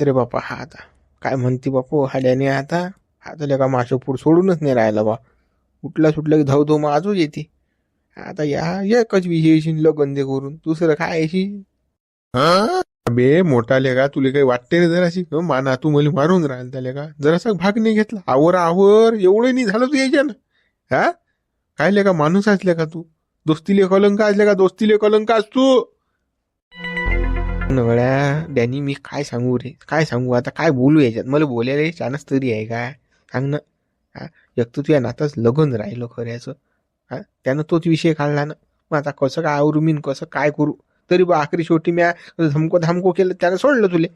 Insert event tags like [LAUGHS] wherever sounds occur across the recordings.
हाच रे बापा हा आता. काय म्हणते बापू हाड्याने आता हा तर का माशोपूर सोडूनच नाही राहिला बा. उठला सुटला की धाव मग आजूच येते. आता या एकच विषयशी लगन दे करून दुसरं काय येशी बे मोठा लेगा तुले काही वाटते रे जराशी? माना तू मला मारून राहिल त्या का जरासा भाग नाही घेतला. आवर आवर एवढं नाही झालं तू याच्यानं. हा? काय लेका माणूस असले का तू? दोस्तीले कलंक असले का दोस्तीले कलंक असतो नवळ्या नगळ्या डॅनी मी काय सांगू रे? काय सांगू? आता काय बोलू याच्यात? मला बोलायला चानस तरी आहे का सांग ना. हा? एक तर तुझ्या नाताच लगन राहिलो खऱ्याचं. हा? त्यानं तोच विषय काढला ना. मग आता कसं काय आवरू मी कसं काय करू? तरी बा आखरी शेवटी म्या धमको धामको केलं त्यानं सोडलं तुले.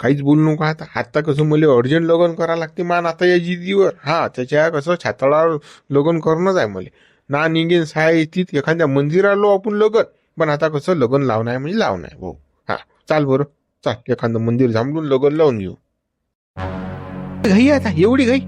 काहीच बोलू नको आता. आता कसं मला अर्जंट लगन करा लागते मान आता या जिदीवर. हा त्याच्या कसं छाताळावर लगन करणंच आहे मला. ना निघेन साय येतीत एखाद्या मंदिरालो आपण लगन. पण आता कसं लगन लावणं आहे म्हणजे लावणं आहे भाऊ हो. हा. चाल बरं. चाल. एखादं मंदिर झांबडून लगन लावून घेऊ. घाई आता. एवढी घाई?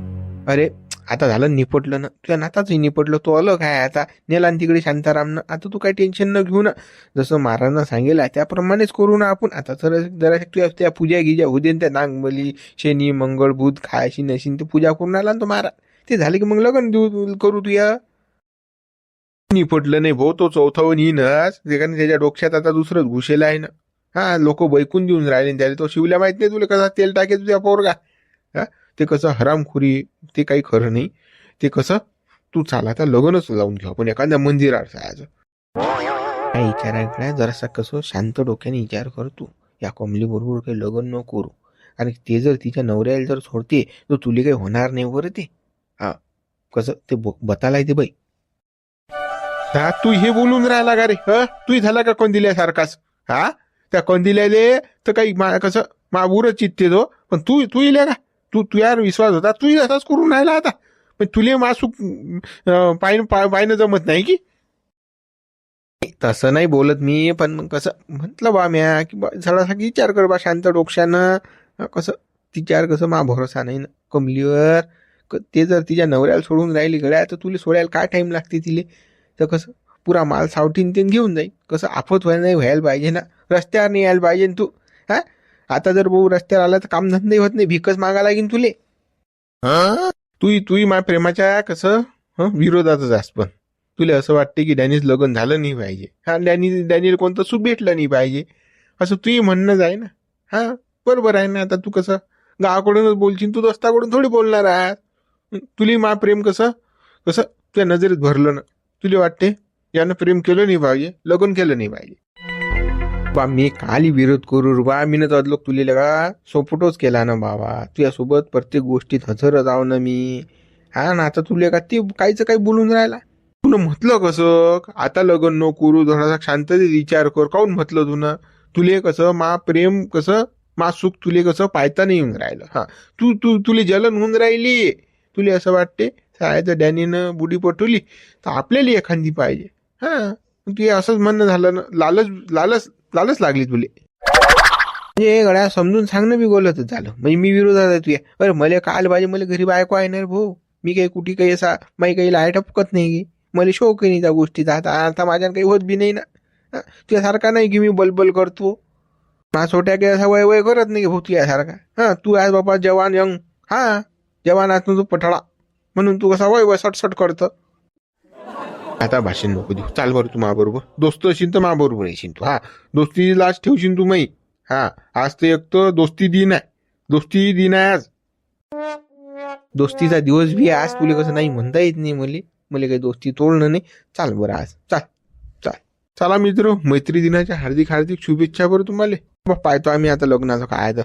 अरे आता झालं निपटलं ना. तुझ्या नाताच निपटलं. तो अलग आहे. आता नेला तिकडे शांतारामनं. आता तू काही टेन्शन न घेऊ ना. जसं महाराजांना सांगेल त्याप्रमाणेच करू ना आपण. आता तर जरा तुझ्या त्या पूजा गिजा होऊ त्या नांगबली शनी मंगळ बुध खायशी नशीन ते पूजा करून आला ना तो महाराज. ते झाले की मग लग्न देऊ करू तुया निपटलं नाही. भाऊ तो चौथावून येईनच. कारण त्याच्या डोक्यात आता दुसरंच घुसेलं आहे ना. हा लोक बैकून देऊन राहिले त्याला तो शिवल्या माहीत नाही तुला कसा तेल टाके तुझ्या पोरगा. हा ते कसं हरामखुरी ते काही खरं नाही. ते कसं तू चाल आता लग्नच लावून घेऊ आपण एखाद्या मंदिरात जायचं काय विचारायकडे जरासा कसं शांत डोक्याने विचार कर तू. या कमली बरोबर काही लग्न न करू. आणि ते जर तिच्या नवऱ्याला जर सोडते तर तुला काही होणार नाही बरं ते. हा कसं? ते ब- बतालाय ते बाई. हा तू हे बोलून राहिला का रे? ह? तू झाला का कंदिल्यासारखाच? हा? त्या कंदिल्याले तर काही मा कसं माबूरच चित्ते तो हो. पण तू तू इल्या का? तू तुझ्यावर विश्वास होता. तू असाच करून राहिला आता. पण तुले मासूक पायन पायनं जमत नाही की? तसं नाही बोलत मी पण मग कसं म्हटलं बा म्या की बा विचार कर बा शांत डोक्यानं कसं तिच्यावर कसं मा भरोसा नाही ना. कमलीवर ते जर तिच्या नवऱ्याला सोडून राहिली गड्या तर तुला सोडायला काय टाईम लागते तिले? तर कसं पुरा माल सावटीन ते घेऊन जाईल कसं आफत व्हायला नाही व्हायला पाहिजे ना. रस्त्यावर नाही यायला पाहिजे तू. हा? आता जर भाऊ रस्त्यावर आला तर कामधंदाही होत नाही भिकच मागा लागेल तुले. तू तू माझ्या प्रेमाच्या कसं विरोधातच असत पण. तुला असं वाटते की डॅनीच लग्न झालं नाही पाहिजे. हा डॅनी डॅनीला कोणतं सुख भेटलं नाही पाहिजे. असं तुही म्हणणं आहे ना. हा बरोबर आहे ना. आता तू कसं गावाकडूनच बोलशील तू रस्ताकडून थोडी बोलणार आहात तुला मा प्रेम कसं कसं तुझ्या नजरेत भरलं ना. तुला वाटते? यानं प्रेम केलं नाही पाहिजे लग्न केलं नाही पाहिजे बा मी काली विरोध करू बा मी ना लोक तुले लगा सोपटोच केला ना बाबा. तुझ्यासोबत प्रत्येक गोष्टीत हजर जाव ना मी. हा ना आता तुले का ते काहीच काही बोलून राहिला? तुला म्हटलं कसं? आता लग्न न करू थोडासा शांततेत विचार कर. काऊन म्हटलं तुला तुले कसं मा प्रेम कसं मा सुख तुले कसं पायता नाही येऊन राहिलं. हा तू तू तुले जलन होऊन राहिली. तुले असं वाटते? सायाचं डॅनीनं बुडी पटवली तर आपल्याला एखादी पाहिजे. हा तू असंच म्हणणं झालं ना लालच लालच लालच लागली तुले. म्हणजे गड्या समजून सांगणं बी बोलतच झालं. म्हणजे मी विरोधात आहे तुझ्या अरे मला काल पाहिजे मला घरी बायको आहे ना भाऊ. मी काही कुठे काही असा माही काही लाय टपकत नाही. की मला शौक नाही त्या गोष्टीचा. आता आता माझ्यानं काही होत बी नाही ना. तुझ्यासारखा नाही की मी बलबल करतो. मा छोट्या काही असा वय वय करत नाही भाऊ तुझ्यासारखा. हा तू आज बाबा जवान यंग. हा जवान आज तू पठाळा. म्हणून तू कसा वय वय सटसट करतं. आता भाषण नको देऊ. चाल बरं तू बरोबर दोस्त असेल तर बरोबर येशील तू. हा. दोस्ती लाज ठेवशील तू माही हा. आज तर एक तर दोस्ती दिन आहे. दोस्ती दिन आहे आज. दोस्तीचा दिवस बी आहे. आज तुला कसं नाही म्हणता येत नाही मले. मला काही दोस्ती तोडणं नाही. चाल बरं आज. चाल. चाल. चला मित्र मैत्री दिनाच्या हार्दिक हार्दिक शुभेच्छा बरं तुम्हाला. मग पाहतो आम्ही आता लग्नाचं काय तर.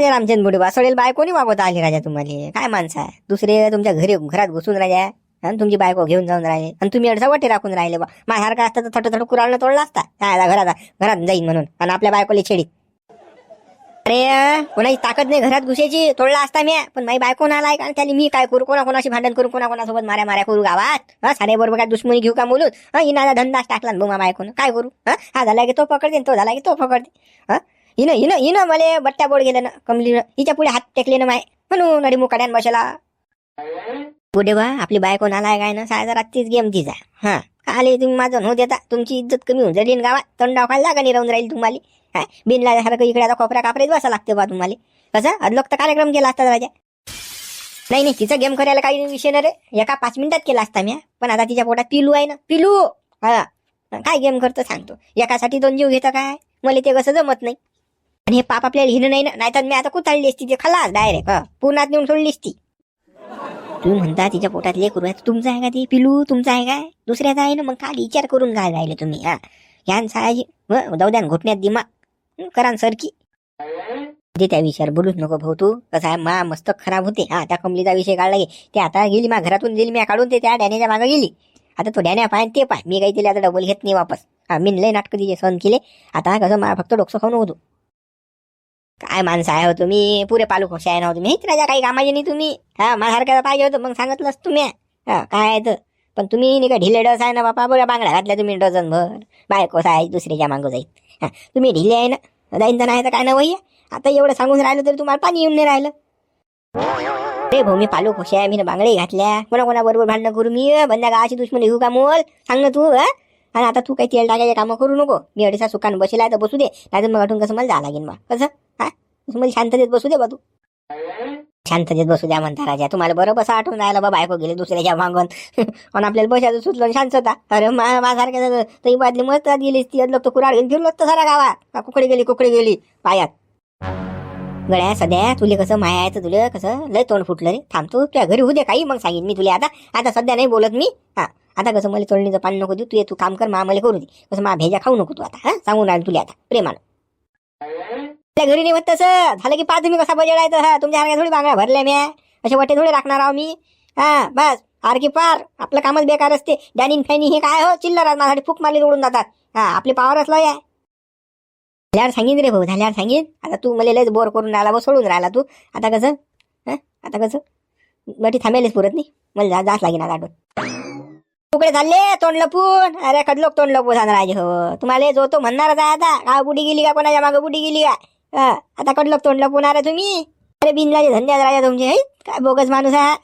राजा रामचंद बुडे सोडेल बायकोनी नाही वागवता आली राजा तुम्हाला? काय माणसं आहे? दुसरे तुमच्या घरी घरात घुसून राजा. आणि तुमची बायको घेऊन जाऊन राहिले. आणि तुम्ही अडसा वाटे राखून राहिले बा. माझ्यासारखा असता? तर थोडं थोडं कुराळनं तोडला असता. काय घरात घरात जाईन म्हणून. आणि आपल्या बायकोला छेडी अरे कोणाची ताकद नाही घरात घुसायची. तोडला असता मी पण माझी बायको ना आलाय आणि त्याने मी काय करू? कोणा कोणाशी भांडण करू? कोणा कोणासोबत माऱ्या माऱ्या करू गावात? हा? सारे बरोबर काय दुश्मनी घेऊ का बोलून हा? इनाचा धंदाच टाकला बुमा बायकोनं. काय करू? हा? झाला की तो पकडते तो झाला की तो पकडते हा? हिनं हिनं हिनं मला बट्ट्या बोर्ड गेलं ना कमलीनं हिच्या पुढे हात टेकले ना माय. म्हणून अडी मुकाड्यान बसला. हो पुढे बा आपली बायको नालाय काय ना सायदा रात्रीच गेम तिचा हा. आले तुम्ही माझं हो देता तुमची इज्जत कमी होऊन जाईल. गावात तंडाव खायला जागा नाही राहून राहील तुम्हाला. हा. बिनलासारखं इकडे आता कोपऱ्या कापऱ्यात बसा लागते बा तुम्हाला. कसं? अदलोक तर कार्यक्रम केला असता राजा. नाही नाही तिचा गेम करायला काही विषय नाही रे. एका पाच मिनिटात केला असता मी पण आता तिच्या पोटात पिलू आहे ना. पिलू! हा. काय गेम करतो सांगतो. एकासाठी दोन जीव घेता काय? मला ते कसं जमत नाही. आणि हे पाप आपल्याला हिनं नाही ना नाहीतर मी आता कुताळली असती ते खलास डायरेक्ट हा. पुण्यात नेऊन सोडली असती. तुम्ही म्हणता तिच्या पोटात लेकरू करू तुमचं आहे का ते? पिलू तुमचं आहे काय? दुसऱ्याचा आहे ना मग काल विचार करून काय राहिले तुम्ही हा. ह्यांचा आहे दौद्यान घोटण्यात दिमाग. करा न सरकी. ते त्या विषयावर बोलूच नको भाऊ तू. कसं आहे? मा मस्त खराब होते. हा त्या कमलीचा विषय काढला गे ते आता गेली मा घरातून गेली मी काढून ते त्या डॅनेच्या मागे गेली. आता तो डॅन्या पाय ते पाय. मी काही तिला आता डबल घेत नाही वापस. हा मी लय नाटकं तिचे सहन केले. आता कसं मला फक्त डोकं खाऊन होतो काय माणसं आहे हो तुम्ही? पुरे पालू खोशा आहे ना हो तुम्ही? हेच राजा काही कामाचे नाही तुम्ही? हा माझ्यासारख्याला पाहिजे होतं मग सांगितलंच तुम्ही. हा काय आहे तर? पण तुम्ही नाही का ढिले डस आहे ना बापा? बघा बांगड्या घातल्या तुम्ही डझन भर बायको आहे दुसऱ्याच्या मागं जाईल. तुम्ही ढिले आहे ना? जाईन तर नाही तर काय ना वही आता एवढं सांगून राहिलं तरी तुम्हाला पाणी येऊन नाही राहिलं. रे भाऊ मी पालू खुश आहे मी बांगडे घातल्या. कोणा कोणाबरोबर भांडणं करू मी? बंद्या गावाची दुश्मनी येऊ का मोल? सांग ना तू हा? आणि आता तू काही तेल टाकायचे कामं करू नको. मी अडीचा सुकान बसेला तर बसू दे. नाही तर मग अटून कसं मला जा लागेल मग. कसं? मला शांततेत बसू दे बा तू. शांततेत बसू द्या म्हणता राजा. तुम्हाला बरं बसा आठवून राहिलं बा बायको गेले दुसऱ्याच्या मागून. [LAUGHS] पण आपल्याला बसायचं सुचलं शांतता. अरे मा माझ्यासारख्या तरी बादली मस्त गेली ती. लोक तर कुराड घेऊन फिरलो तर सारा गावात कुकडे गेली कुकडे गेली? पायात. गळ्या सध्या तुले कसं माया तुले तुला कसं लय तोंड फुटलं रे. थांबतो तुझ्या घरी होऊ दे काही मग सांगेन मी तुला आता. आता सध्या नाही बोलत मी. हा. आता कसं मला तोंडीचं पाणी नको देऊ. तू तू काम कर मा मला करू दे. कसं मा भेजा खाऊ नको तू आता हा? सांगून राहिलं तुला आता प्रेमानं. त्या घरी नाही होत तसं. झालं की पाच तुम्ही कसा बजेडायचं हा तुमच्या सारख्या थोडी बांगड्या भरल्या म्या. असे वाटे थोडे राखणार आहो मी. हा बस. आर की पार. आपलं कामच बेकार असते. डॅनिन फॅनी हे काय हो? चिल्लर माझ्यासाठी फूक मारली जोडून जातात. हा आपली पावरच लय या झाल्यावर सांगीन रे भाऊ झाल्यावर सांगीन. आता तू मला लयच बोर करून राहिला बस सोडून राहिला तू. आता कसं? हा आता कसं? बटी थांबेलच पुरत नाही. मला जा जाच लागेल आता आठवण तुकडे चालले तोंड लपून. अरे कदलोक तोंड लपू सांग राजे हो. तुम्हाला जो तो म्हणणारच आहे आता. का बुडी गेली का कोणाच्या मागे बुडी गेली का आता कडलोक तोंड लपून तुम्ही? अरे बिनलाचे धंदे राजा तुमचे है? काय बोगस माणूस हा?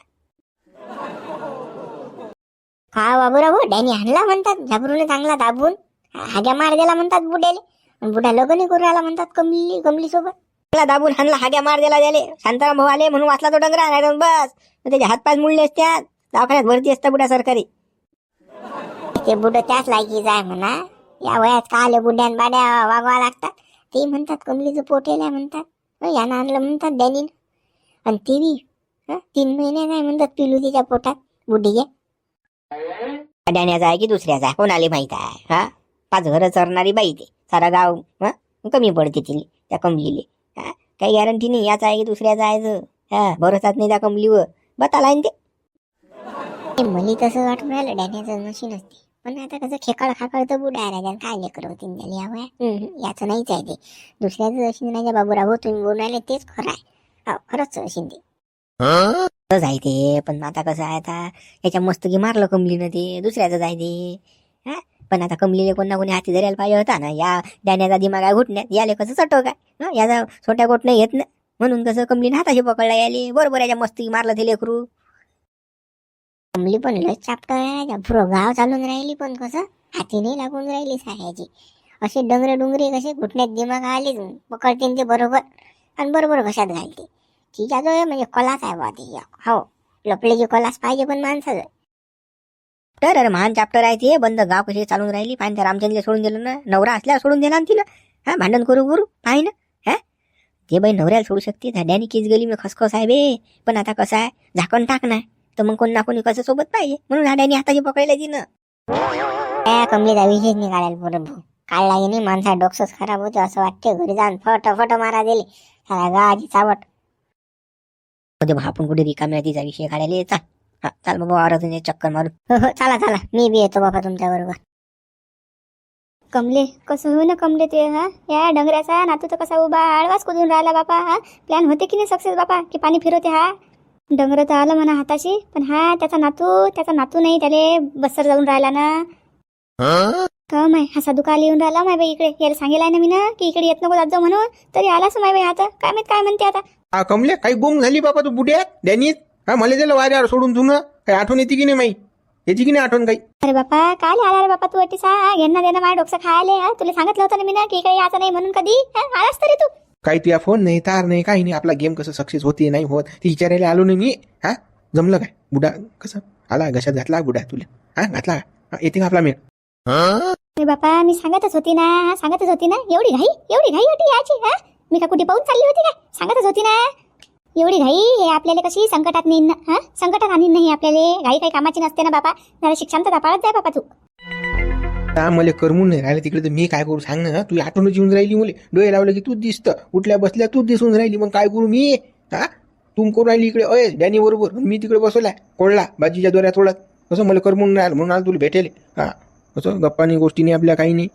हा बाबूराव हो, डॅनी आणला म्हणतात झाबरून चांगला दाबून. हाग्या मार गेला म्हणतात बुड्याले आणि बुड्या लग्न करू राहिला म्हणतात कमली कमली सोबत. त्याला दाबून हाणला हाग्या मार दिला त्याले. शांताराम भाऊ आले म्हणून वाचला तो डंगरा नाही बस. त्याचे हातपाय मुळले असत्यात दवाखान्यात भरती असतात बुड्या सरकारी ते बुड त्याच लायकीच आहे म्हणा. या वयात काले बुड्यान बाड्या वागवा लागतात. ते म्हणतात कमलीचं पोटेल म्हणतात. यानं आणलं म्हणतात डॅनीन. आणि ती बी हं, तीन महिने नाही म्हणतात पिलू तिच्या पोटात. बुड्डी डॅण्याचा आहे की दुसऱ्याचा? आहे कोणाला माहीत आहे? हा? पाच घरं चरणारी बाई ते. सारा गाव हा कमी पडते तिला त्या कमलीले. हा काही गॅरंटी नाही याचा आहे की दुसऱ्याचा आहे. हा भरोसाच नाही त्या कमलीवर. बताला ते. ते मली तसं वाटून राहिलं डॅनीचं नशी नसते पण आता कसं खेकड खाकड तर बुड आहे राजा काय लेकर होती याचं नाहीच आहे ते. दुसऱ्याचं अशी राजा बाबूराव तुम्ही बोलून राहिले तेच खरं आहे. हो खरंच ते तसंच आहे ते पण आता कसं आहे आता याच्या मस्त की मारलं कमलीनं ते दुसऱ्याचं आहे ते. हा? पण आता कमलीले कोण ना कोणी हाती धरायला पाहिजे होता ना या डॅण्याचा दिमाग आहे घुटण्यात याले कसं चटक आहे हं? याचा छोट्या गोट नाही येत ना. म्हणून कसं कमलीनं हाताशी पकडला याले बरोबर याच्या मस्ती मारलं ते लेकरू. कमली पण लय चापटर आहे पुरं गाव चालून राहिली पण कसं? हाती नाही लागून राहिली साऱ्याची असे डंगरे डुंगरे कसे घुटण्यात दिमाग आलीच पकडतीन ते बरोबर आणि बरोबर घशात घालते. तिच्या जो म्हणजे कलाच आहे बा ती. हो लपलेची कलाच पाहिजे पण माणसाचं तर अरे महान चाप्टर आहे ते. बंद गाव कशी चालून राहिली? पाहिजे तर रामचंद्रला सोडून दिलं ना. नवरा असल्यावर सोडून दिला ना तिला. हा भांडण करू करू. पाहि ना हा? ते बाई नवऱ्याला सोडू शकते. धड्याने कीच गेली मी खसखस आहे बे. पण आता कसं आहे? झाकण टाकणार. तर मग कोण ना कोणी कसं सोबत पाहिजे? म्हणून हाड्यानी हाताची पकडले तिनं त्या कमलीचा विषय निघालेला बरं भाऊ काढला की नाही माणसा डोकसंच खराब होते असं वाटते घरी जाऊन फट मारा दिले. सारा चावट. बा आपण कुठे रिकाम्या तिचा विषय काढायला चाल. हा चाल बाबा वावरातून चक्कर मारू हो हो चला चला. मी बी येतो बाबा तुमच्या बरोबर. कमले कसं होईना कमले ते हा? या डंगऱ्याचा नातू तर कसा उभा आळवाच कुदून राहिला बापा हा? प्लॅन होते की नाही सक्सेस बापा? की पाणी फिरवते हा? डंगर तर आलं म्हणा हाताशी पण हा त्याचा नातू त्याचा नातू नाही त्याले बसर जाऊन राहिला ना. का माय हा साधू काल येऊन राहिला माय बाई इकडे. याला सांगेल ना मी ना की इकडे येत नको जात जाऊ म्हणून. तरी आलाच माय बाई आता. काय माहीत काय म्हणते आता. हा कमले काही गुम झाली बाबा तू बुड्यात डॅनीत हा मला दिलं वाऱ्यावर सोडून तू ना. काही आठवण येते की नाही माई? याची की नाही आठवण काही? अरे बापा काय आला रे बापा तू अटीसा घेणं देणं माझ्या डोकं खायले. तुला सांगितलं होतं ना मी ना की काही याचं नाही म्हणून कधी? हा? आलास तरी तू. काही तुझ्या फोन नाही तार नाही काही नाही. आपला गेम कसं सक्सेस होते नाही होत ती विचारायला आलो नाही मी. हा? जमलं काय? बुडा कसं? आला घशात घातला बुडा तुला. हा? घातला का? हा, येते का आपला मेळ अरे बापा मी सांगतच होती ना सांगतच होती ना. एवढी घाई एवढी घाई होती याची हा? मी का कुठे पाहून चालली होती काय सांगतच होती ना. एवढी घाई हे आपल्याला कशी संकटात नेईन ना हा? संकटात आणीन नाही आपल्याला. घाई काही कामाची नसते ना बापा. जरा शिक्षण तर पाळत जाय बापा तू. आता मला करमून नाही राहिलं तिकडे तर मी काय करू सांग ना? तू आठवणच येऊन राहिली मुले. डोळे लावले की तूच दिसतं. उठल्या बसल्या तूच दिसून राहिली. मग काय करू मी? हा? तू करून राहिली इकडे? अय डॅनी बरोबर. मी तिकडे बसवलाय. कोळला बाजीच्या दोऱ्या थोडा कसं मला करमून नाही आलं म्हणून आलं तुला भेटेल. हा. कसं गप्पानी नाही आपल्या काही नाही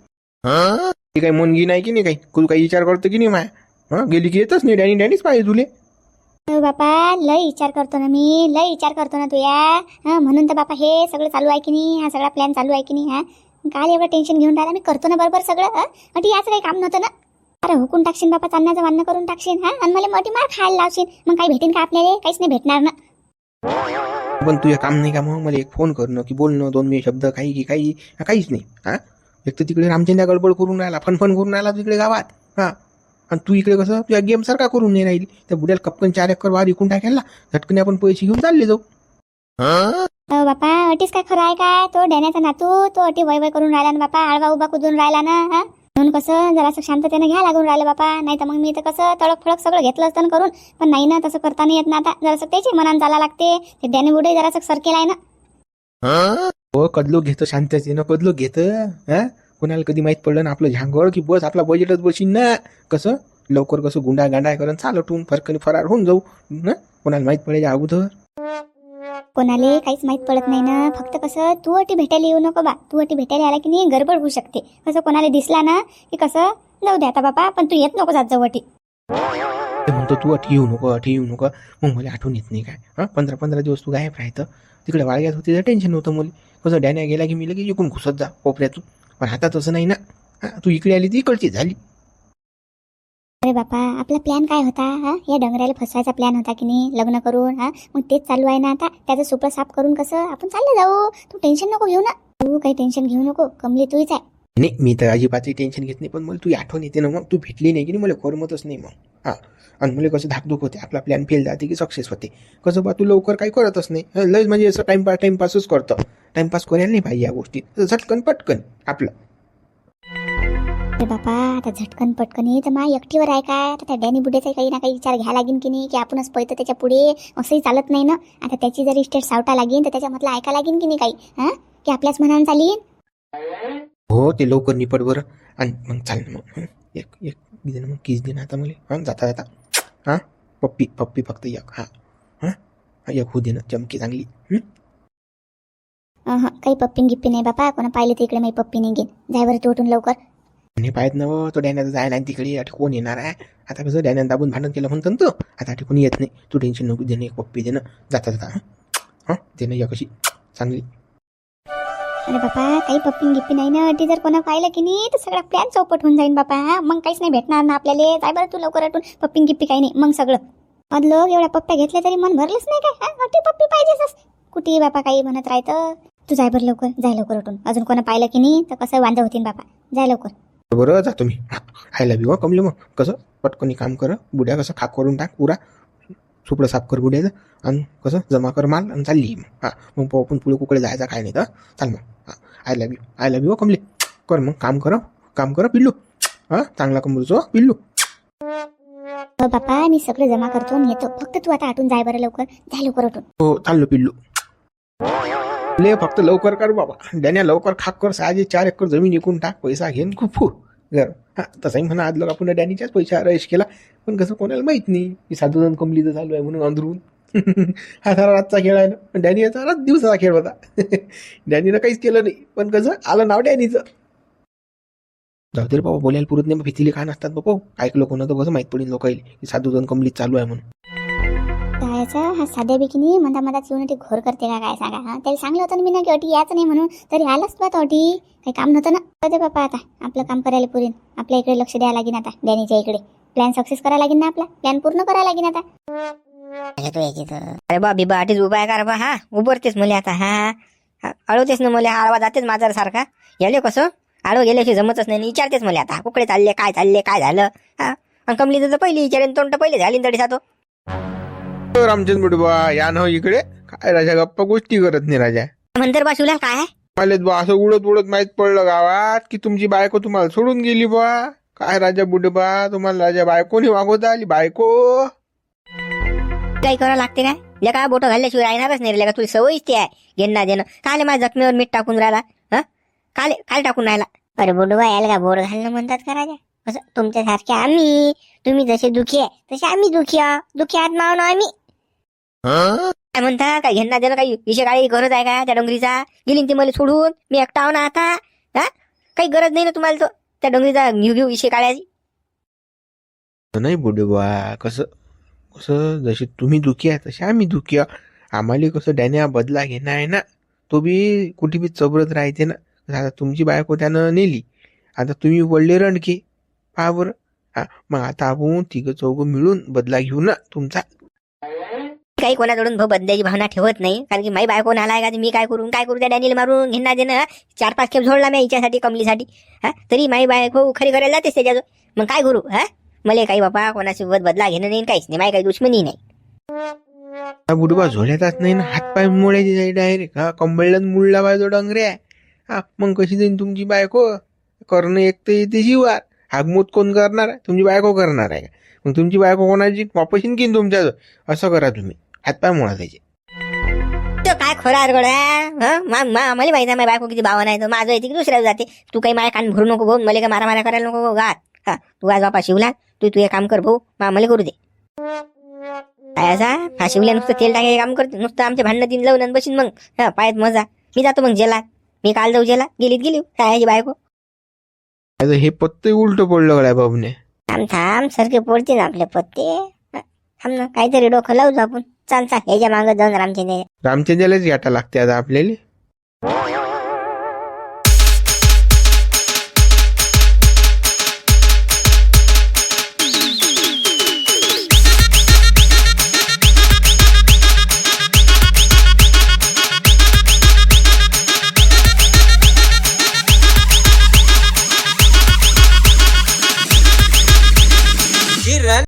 ती काही मनगी नाही की नाही काही? तू काही विचार करतो की नाही माया? हा? गेली की येतच नाही. डॅनी डॅनीच पाहिजे तुले. बापा लय विचार करतो ना मी. लय विचार करतो ना तू या हा म्हणून तर बापा हे सगळं चालू आहे की नाही? हा सगळा प्लॅन चालू आहे की नाही? हा? काल एवढं टेन्शन घेऊन राहिला मी करतो ना बरोबर सगळं हा अटी याचं काही काम नव्हतं ना? अरे हुकून टाकशील बापा चालण्याचं वान्न करून टाकशील हा? आणि मला मोठी मार खायला लावशील मग काही भेटेन का आपल्याला? काहीच नाही भेटणार ना. पण तुझे काम नाही का मग? मला एक फोन करणं की बोलणं दोन मी शब्द काही की काही हा, काहीच नाही हा? एक तर तिकडे रामचंद्र गडबड करून राहिला फनफन करून राहिला तिकडे गावात हा? आणि तू इकडे कसं तुझ्या गेम सारखा करून नाही राहिली. त्या बुड्याला कपकन चार एकर वार इकून टाकायला झटकन आपण पैसे घेऊन चालले जाऊ. बापा अटीच काय खरं आहे काय? तो डॅण्याचा नातू तो अटी वय वय करून राहिला ना बापा आळवा उभा कुदून राहिला ना हा? म्हणून कसं जरासं शांततेने घ्या लागून राहिलं बापा नाही तर मग मी तर कसं तळक फळक सगळं घेतलं असतं ना करून. पण नाही ना तसं करता नाही येत ना आता. जरासं त्याची मनान जायला लागते. ते डॅने बुडे जरासं सरकेल आहे ना. हो कदलो घेतो शांततेनं कदलो घेत कुणाला कधी माहीत पडलं ना आपलं झांगोळ की बस आपला बजेटच बसीन ना. कसं? लवकर कसं गुंडा गांडा करून चालवटून फरकनी फरार होऊन जाऊ ना? कोणाला माहीत पडेल अगोदर. कोणाले काहीच माहीत पडत नाही ना. फक्त कसं तू अटी भेटायला येऊ नको बा. तू अटी भेटायला आला की नाही गडबड होऊ शकते. कसं कोणाला दिसला ना की कसं जाऊ दे आता बापा पण तू येत नको जात जाऊ अटी. ते म्हणतो तू अटी येऊ नको अठी येऊ नको. मग मला आठवण येत नाही काय. हा? पंधरा पंधरा दिवस तू गायब राहतं तिकडे वाळग्यात होती तर टेन्शन नव्हतं मुली. कसं डॅन्या गेला की मी लगेच इकडून घुसत जा कोपऱ्यातून. पण आता तसं नाही ना. तू इकडे आली ती इकडची झाली. अरे बापा आपला प्लॅन काय होता हा? या डंगऱ्याला फसवायचा प्लॅन होता की नाही? लग्न करून हा? मग तेच चालू आहे ना आता. त्याचं सुपर साफ करून कसं? आपण चाललं जाऊ. तू टेन्शन नको घेऊ ना. तू काही टेन्शन घेऊ नको. कमली तूच आहे. नाही मी तर अजिबातही टेन्शन घेत नाही पण मला तू आठवण येते ना मग. तू भेटली नाही की नाही मला करमतच नाही मग. हा. आणि मुले कसं धाकधूक होते. आपला प्लॅन फेल जाते की सक्सेस होते. कसं बा तू लवकर काही करतच नाही. लय लयच म्हणजे असं टाइमपास टाइमपासच करतं. टाइमपास करायला नाही पाहिजे या गोष्टी झटकन पटकन आपलं. अरे बापा आता झटकन पटकन हे तर मा एकटीवर आहे काय आता त्या डॅनी बुड्याचा काही ना काही विचार घ्या लागेल की नाही की आपणच पळतं त्याच्या पुढे. असंही चालत नाही ना. आता त्याची जर इस्टेट सावटा लागेल तर त्याच्यामधलं ऐका लागेल की नाही काही? हा? की आपल्याच मनानं चालीन? हो ते लवकर निपट बरं. आणि मग चाल मग. एक एक दे ना मग किस दे ना आता मला. हां? जाता जाता. हां? पप्पी पप्पी फक्त एक. हां. हां? एक होऊ दे ना. चमकी चांगली. हं? काही पप्पी गिप्पी नाही बापा. कोणा पाहिलं तर इकडे माझी पप्पी नाही घेईन जाय बरं तू उठून लवकर. नाही पाहत ना तो डॅन्याचा जायला आणि तिकडे आता कोण येणार आहे आता कसं डॅन्यानं दाबून भांडण केलं म्हणतो तो आता आठी कोणी येत नाही तू टेन्शन नको देणं एक पप्पी देणं जाता जाता हां देणं या कशी चांगली अरे बापा काही पप्पी गिप्पी नाही ना ते जर कोणा पाहिलं की नाही तर सगळा प्लॅन चौपट होऊन जाईन बापा हा मग काहीच नाही भेटणार ना आपल्याला जाय बरं तू लवकर उठून पप्पी गिप्पी काही नाही मग सगळं मग लोक एवढ्या पप्प्या घेतल्या तरी मन भरलंच नाही काय हा? पप्पी पाहिजेच कुठे बापा काही म्हणत राहतं तू जाय बरं लवकर जाय लवकर उठून अजून कोणा पाहिलं की नाही तर कसं वांदा होतीन बापा जाय लवकर बरं जातो मी आय लव्ह यू कमले मग. कसं? पटकनी काम कर बुड्या कसं खाक करून टाक पुरा सुपडं साफ कर बुड्याचं आणि कसं? जमा कर माल आणि चालली. मग हां मग पाहू आपण पुढे कुकडे जायचा काय नाही तर. चाल मग. हां I love you I love you कमले. कर मग काम कर काम कर पिल्लू. हां चांगला कमरूचो पिल्लू. हो बापा मी सगळं जमा करतो आणि येतो. फक्त तू आता आठून जाय बरं लवकर. जाय लवकर उठून. हो चाललो पिल्लू. ले फक्त लवकर कर बाबा. डॅन्या लवकर खाक कर सहाशे चार एकर जमीन विकून टाक पैसा घेन खूप. फू घर हां तसाही म्हणा आज लोक आपण डॅनीच्याच पैसा रयश केला पण कसं कोणाला माहीत नाही की साधू जण कमलीचं चालू आहे म्हणून अंधरून [LAUGHS] हा सारा रातचा खेळ आहे ना पण डॅनी याचा रात दिवसाचा खेळ होता. [LAUGHS] डॅनीनं काहीच केलं नाही पण कसं आलं नाव डॅनीचं. जाऊ दे बाबा बोलायला पुरत नाही भीतीले काय नसतात बाबा. ऐकलं कोणा तर कसं माहीत पडेल लोकांना की साधू जण कमलीत चालू आहे म्हणून. जायचा हा साध्या बिकिनी म्हणता मधात येऊन ते घोर करते का काय सांगा हा? त्याला सांगलं होतं ना मी ना की अटी याच नाही म्हणून. तरी आलाच तू आता अटी. काही काम नव्हतं ना. जाऊ बापा आता आपलं काम करायला पुरेन. आपल्या इकडे लक्ष द्यायला लागेन आता डॅनीच्या इकडे. प्लॅन सक्सेस करायला लागेल ना आपला. प्लॅन पूर्ण करायला लागेल आता. तू याची अरे बा बिबा आठीच उभा आहे का रे बा हा. उभरतेस मुले आता हा. अळवतेस ना मला आळवा जातेच माझा सारखा याले कसं? आळव गेल्याशी जमतच नाही विचारतेस विचारतेच मला आता. कुकडे चालले काय चालले काय झालं? हा? आणि कमली तर पहिली विचारेन तोंड पहिले झाली तडी सातो ओ, रामचंद्र बुडबा या ना हो इकडे. काय राजा गप्पा गोष्टी करत नाही राजा. म्हणतर बा शिवला काय आहे? मला बा असं उडत उडत माहीत पडलं गावात की तुमची बायको तुम्हाला सोडून गेली बा. काय राजा बुडबा तुम्हाला राजा बायकोनी वागवता आली बायको? काही करावं लागते काय? लेका बोटं घालल्याशिवाय राहणारच नाही रे लेका तुला सवयच ते आहे. घेणं देणं. काले माझ्या जखमीवर मीठ टाकून राहिला हा? काले काल टाकून राहिला. अरे बुडवा यायला का बोर घालणं म्हणतात का राजा? कसं तुमच्यासारखे आम्ही तुम्ही जसे दुखी आहे तसे आम्ही दुखी आहो. दुखी आहात माव ना आम्ही. काय म्हणता? काय घेणार त्याला काही विषय काही गरज आहे का त्या डोंगरीचा? गेली ती मला सोडून. मी एकटा आहो ना आता. हा? काही गरज नाही ना तुम्हाला तो? त्या डोंगरीचा घेऊ घेऊ विषय काढायची? नाही बुडबा कसं कसं जसे तुम्ही दुखी आहे तसे आम्ही दुखी आहो आम्हाला कसं डॅन्या बदला घेणं आहे ना? तो बी कुठे बी चबरत राहते ना. आता तुमची बायको त्यानं नेली. आता तुम्ही वळले रणके पहा बरं. हा मग आता आपण तिघं चौघं मिळून बदला घेऊ ना तुमचा. काही कोणाकडून भाऊ बदल्याची भावना ठेवत नाही. कारण की माई बायको आलाय का मी काय करू? काय करू? त्या डॅनीला मारून घेणार देणं चार पाच खेप झोडला मी हिच्यासाठी कमलीसाठी. हा? तरी माई बायको खरी करायला जातेच त्याच्याजवळ. मग काय करू? हा? मला काही बाबा कोणासोबत बदला घेणं नाही काहीच नाही. माही काही दुश्मनी नाही. बुडबा झोल्यातच नाही ना? हातपाय मुळ्याची जाई डायरेक्ट हा कंबळल्यात मुळला पाहिजे डंगरे हा मग कशी जाईन तुमची बायको? करणं एक तर येते जीवार हागमूत कोण करणार? तुमची बायको करणार आहे का? मग तुमची बायको कोणाची? वापस येईन तुमच्याजवळ. असं करा तुम्ही. हातपाय मुळा त्याचे. तो काय खोरा गड्या मला माहिती माझ्या बायको किती भावना आहे तर माझं येते की दुसऱ्या जाते. तू काही माझ्या कान भरू नको भाऊ मला काय मारा मारा करायला नको भाऊ गात हा तू आज बापा शिवला तू तू हे काम कर भाऊ मा मला करू दे. काय असा? हा शिवल्या नुसतं तेल टाकायचं काम करते नुसतं आमच्या भांडणं दिन लावून बशीन मग. हा पायात मजा. मी जातो मग जेलात. मी काल जाऊ जेला गेलीत गेली काय बायको? आता हे पत्ते उलट पडलं गड्या बाबने. थांब थांब सारखे पडते ना आपले पत्ते. थांब ना काहीतरी डोकं लावू आपण. चाल चाल ह्याच्या मागं जाऊन रामचंद्र रामचंद्रलाच घ्याटा लागते आता आपल्याला.